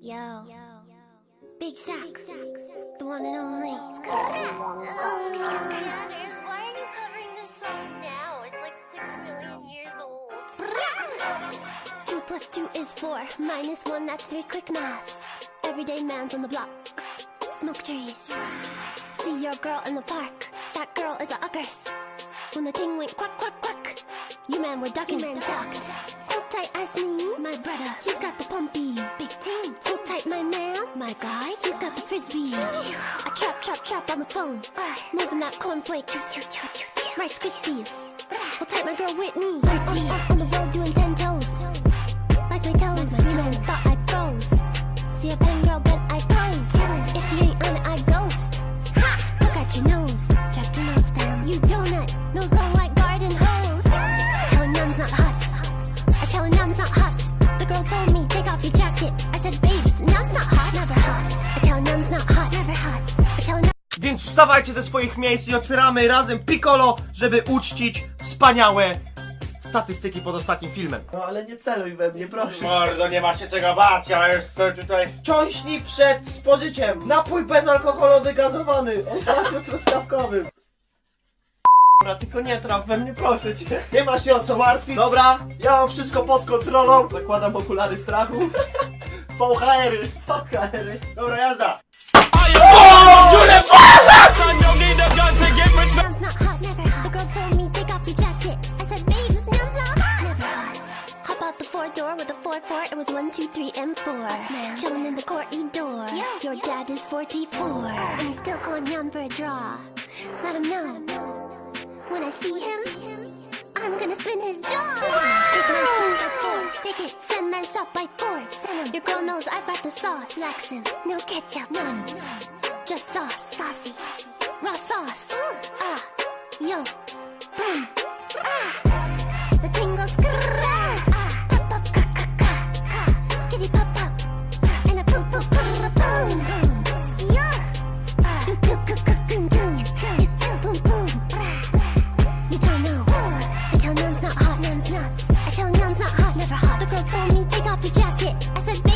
Yo. Big Shaq. The one and only. Why are you covering this song now? It's like six million years old. Two plus two is four. Minus one, that's three. Quick maths. Everyday man's on the block. Smoke trees. See your girl in the park. That girl is a uckers. When the ting went quack, quack, quack. You man were ducking. You man ducked. Hold tight as me. My brother, guy, he's got the frisbee. I trap, trap, trap on the phone. Moving that cornflake. Rice Krispies. We'll tight, my girl with me. On, on, the road doing ten toes. Like my toes. Man thought I froze. See a pen girl, but I pose. If she ain't on it, I ghost. Ha! Look at your nose. Drop your nose, fam. You donut. Nose long like garden hose. Tell him yum's not hot. I tell him yum's not hot. The girl told me, take off your jacket. I said, babes, yum's not hot. Never Więc wstawajcie ze swoich miejsc i otwieramy razem Piccolo, żeby uczcić wspaniałe statystyki pod ostatnim filmem. No ale nie celuj we mnie, proszę. Mordo, nie ma się czego bać, ja jestem tutaj cząśni przed spożyciem. Napój bezalkoholowy gazowany, ostatnio truskawkowy. Dobra, tylko nie traf we mnie, proszę cię. Nie ma się o co martwić. Dobra, ja mam wszystko pod kontrolą. Zakładam okulary strachu. VHR-y. Pokary. Dobra, jazda. Four door with a four four. It was one, two, three, and four. Chilling in the corridor. Your dad is 44. And he's still calling Yum for a draw. Let him know. When I see him, I'm gonna spin his jaw. Take my shoes by force. Take it, send man shot by force. Your girl knows I've got the sauce. Laxin', no ketchup, none. Just sauce, saucy, raw sauce. Ah, yo, jacket. I said,